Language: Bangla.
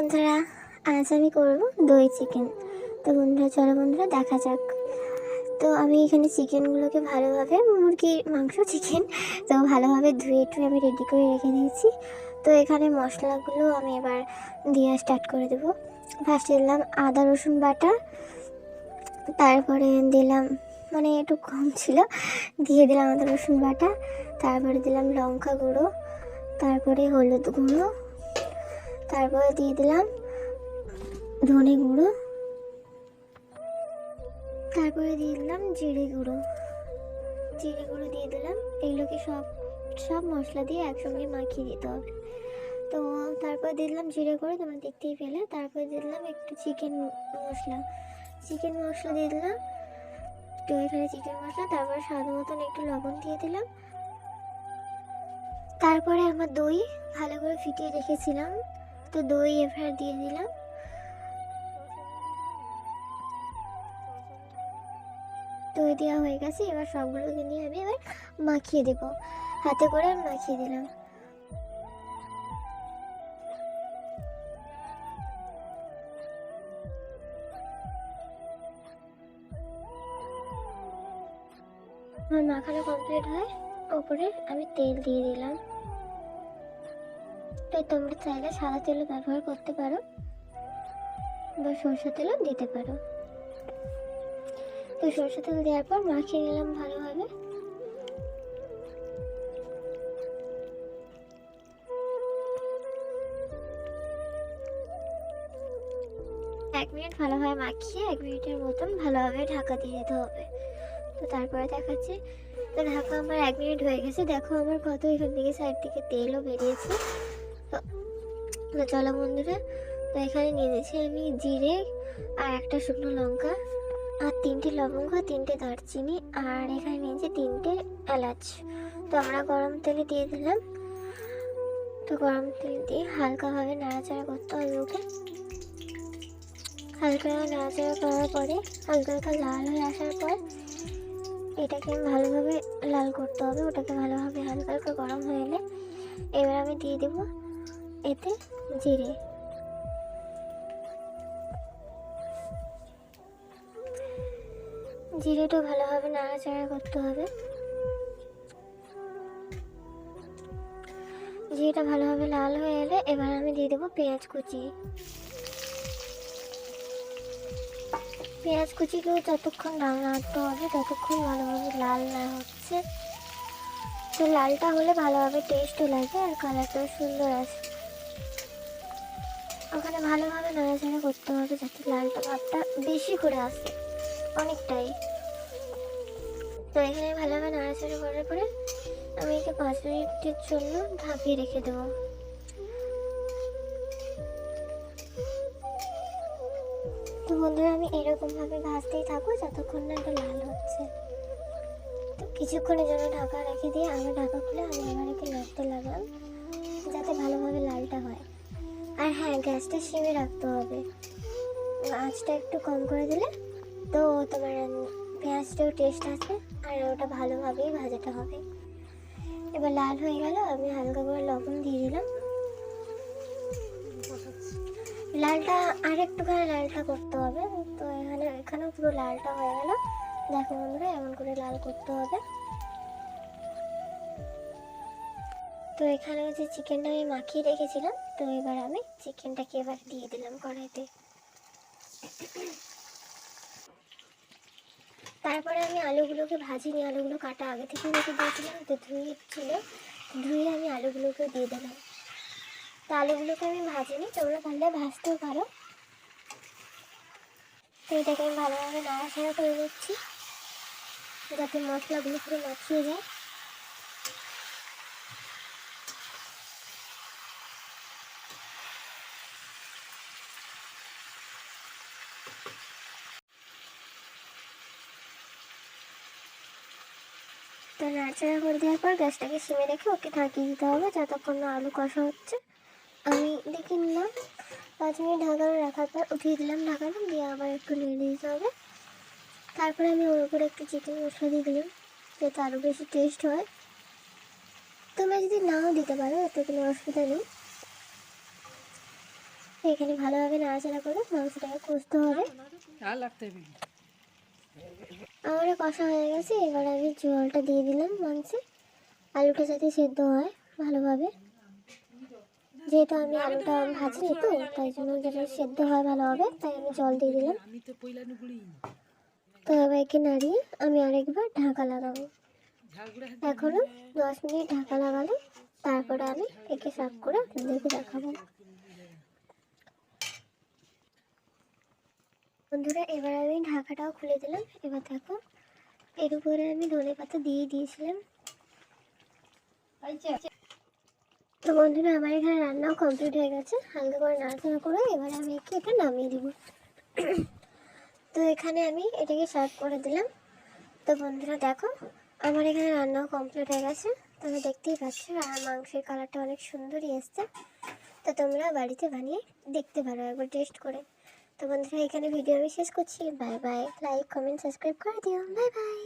বন্ধুরা, আজ আমি করব দই চিকেন তো বন্ধুরা, চলো বন্ধুরা, দেখা যাক। তো আমি এখানে চিকেনগুলোকে ভালোভাবে, মুরগির মাংস চিকেন তো ভালোভাবে ধুয়ে টুয়ে আমি রেডি করে রেখে দিয়েছি। তো এখানে মশলাগুলো আমি এবার দেওয়া স্টার্ট করে দেবো। ফার্স্টে দিলাম আদা, রসুন বাটা। তারপরে দিলাম মানে একটু কম ছিল, দিয়ে দিলাম আদা, রসুন বাটা। তারপরে দিলাম লঙ্কা গুঁড়ো। তারপরে হলুদ গুঁড়ো। তারপরে দিয়ে দিলাম ধনে গুঁড়ো। তারপরে দিয়ে দিলাম জিরে গুঁড়ো। জিরে গুঁড়ো দিয়ে দিলাম। এগুলোকে সব সব মশলা দিয়ে একসঙ্গে মাখিয়ে দিতে হবে। তো তারপর দিয়ে দিলাম জিরে গুঁড়ো, তোমরা দেখতেই পেলে। তারপরে দিয়ে দিলাম একটু চিকেন মশলা। চিকেন মশলা দিয়ে দিলাম। তো এখানে চিকেন মশলা, তারপরে স্বাদ মতন একটু লবণ দিয়ে দিলাম। তারপরে আমার দই ভালো করে ফিটিয়ে রেখেছিলাম। তো দই এবার দিয়ে দিলাম। দই দেওয়া হয়ে গেছে, এবার সবগুলোকে নিয়ে আমি এবার মাখিয়ে দেবো। হাতে করে আমি মাখিয়ে দিলাম। আমার মাখানো কমপ্লিট হয়। ওপরে আমি তেল দিয়ে দিলাম। তো তোমরা চাইলে সাদা তেলও ব্যবহার করতে পারো বা সরষে তেলও দিতে পারো। তো সরষে তেল দেওয়ার পর মাখিয়ে নিলাম ভালোভাবে। এক মিনিট ভালোভাবে মাখিয়ে এক মিনিটের মতন ভালোভাবে ঢাকা দিয়ে যেতে হবে। তো তারপরে দেখাচ্ছি। তো ঢাকা আমার এক মিনিট হয়ে গেছে। দেখো আমার কত এখান থেকে সাইড থেকে তেলও বেরিয়েছে। তো চলো বন্ধুরা। তো এখানে নিয়ে নিয়েছি আমি জিরে আর একটা শুকনো লঙ্কা আর তিনটে লবঙ্গ, তিনটে দারচিনি আর এখানে নিয়েছি তিনটে এলাচ। তো আমরা গরম তেলে দিয়ে দিলাম। তো গরম তেল দিয়ে হালকাভাবে নাড়াচাড়া করতে হবে ওকে। হালকা নাড়াচাড়া করার পরে হালকা হালকা লাল হয়ে আসার পর এটাকে ভালোভাবে লাল করতে হবে। ওটাকে ভালোভাবে হালকা হালকা গরম হয়ে এলে এবার আমি দিয়ে দেব এতে জিরে। জিরেটা ভালোভাবে নাড়াচাড়া করতে হবে। জিরেটা ভালোভাবে লাল হয়ে এলে এবার আমি দিয়ে দেবো পেঁয়াজ কুচি। পেঁয়াজ কুচিকেও যতক্ষণ নাড়তে হবে, ততক্ষণ ভালোভাবে লাল না হচ্ছে। তো লালটা হলে ভালোভাবে টেস্টও লাগে আর কালারটাও সুন্দর আসে ভালোভাবে নাড়াচাড়া করতে হবে যাতে লালটা ভাবটা বেশি করে আসে। অনেকটাই। তো এখানে ভালোভাবে নাড়াচাড়া করার পরে আমি একে পাঁচ মিনিটের জন্য ঢাকিয়ে রেখে দেবো। তো বন্ধুরা, আমি এরকমভাবে ভাজতেই থাকব যতক্ষণ না এটা লাল হচ্ছে। তো কিছুক্ষণের জন্য ঢাকা রেখে দিয়ে আমি ঢাকা খুলে আমি আবার একে নাড়তে লাগলাম যাতে ভালোভাবে আর হ্যাঁ গ্যাসটা সিমে রাখতে হবে। আঁচটা একটু কম করে দিলে তো তোমার পেঁয়াজটাও টেস্ট আছে আর ওটা ভালোভাবেই ভাজাটা হবে। এবার লাল হয়ে গেল, আমি হালকা করে লবণ দিয়ে দিলাম। লালটা আর একটুখানি লালটা করতে হবে, তো এখানে, এখানেও পুরো লালটা হয়ে গেল। দেখো বন্ধুরা, এমন করে লাল করতে হবে। তো এখানে যে চিকেনটা আমি মাখিয়ে রেখেছিলাম তো এবার আমি চিকেনটাকে এবার দিয়ে দিলাম কড়াইতে। তারপরে আমি আলুগুলোকে ভাজিনি আলুগুলো কাটা আগে থেকে রেখে দিয়েছিলাম, তো ধুয়ে ছিল। ধুয়ে আমি আলুগুলোকে দিয়ে দিলাম। তো আলুগুলোকে আমি ভাজিনি তোমরা পারলে ভাজতেও পারো। তো এটাকে আমি ভালোভাবে নাড়াচাড়া করে নিচ্ছি, যাতে মশলাগুলো পুরো মাখিয়ে যায়। তো নাড়াচাড়া করে দেওয়ার পর গ্যাসটাকে সিমে রেখে ওকে ঢাকিয়ে দিতে হবে, যতক্ষণ না আলু কষা হচ্ছে। আমি দেখে নিলাম, পাঁচ মিনিট ঢাকানো রাখার পর উঠিয়ে দিলাম ঢাকানো দিয়ে আবার একটু নেড়ে দিতে হবে। তারপরে আমি ওর উপরে একটু চিকেন মশলা দিয়ে দিলাম, যাতে আরও বেশি টেস্ট হয়। তোমরা যদি নাও দিতে পারো, এতে কোনো অসুবিধা নেই। এখানে ভালোভাবে নাড়াচাড়া করে মাংসটাকে কষতে হবে? আমারও কষা হয়ে গেছে, এবার আমি জলটা দিয়ে দিলাম মাংসে। আলুটা যাতে সেদ্ধ হয় ভালোভাবে। যেহেতু আমি আলুটা ভাজিনি তো, তাই জন্য যেটা সেদ্ধ হয় ভালোভাবে, তাই আমি জল দিয়ে দিলাম। তো এবার একে নাড়িয়ে আমি আরেকবার ঢাকা লাগাবো। ঝাড়গুড়া এখনও দশ মিনিট ঢাকা লাগালে, তারপরে আমি একে সাফ করে আপনাদেরকে দেখাবো। বন্ধুরা, এবার আমি ঢাকাটাও খুলে দিলাম। এবার দেখো, এর উপরে আমি ধনে পাতা দিয়ে দিয়েছিলাম। তো বন্ধুরা, আমার এখানে রান্নাও কমপ্লিট হয়ে গেছে। হালকা করে নাড়াচাড়া করে এবার আমি একে এটা নামিয়ে দিব। তো এখানে আমি এটাকে সার্ভ করে দিলাম। তো বন্ধুরা, দেখো, আমার এখানে রান্নাও কমপ্লিট হয়ে গেছে। তুমি দেখতেই পাচ্ছ, আর মাংসের কালারটা অনেক সুন্দরই এসছে। তো তোমরা বাড়িতে বানিয়ে দেখতে পারো, একবার টেস্ট করে। তো বন্ধুরা, এখানে ভিডিও আমি শেষ করছি। Bye bye like comment subscribe করে দিও। Bye bye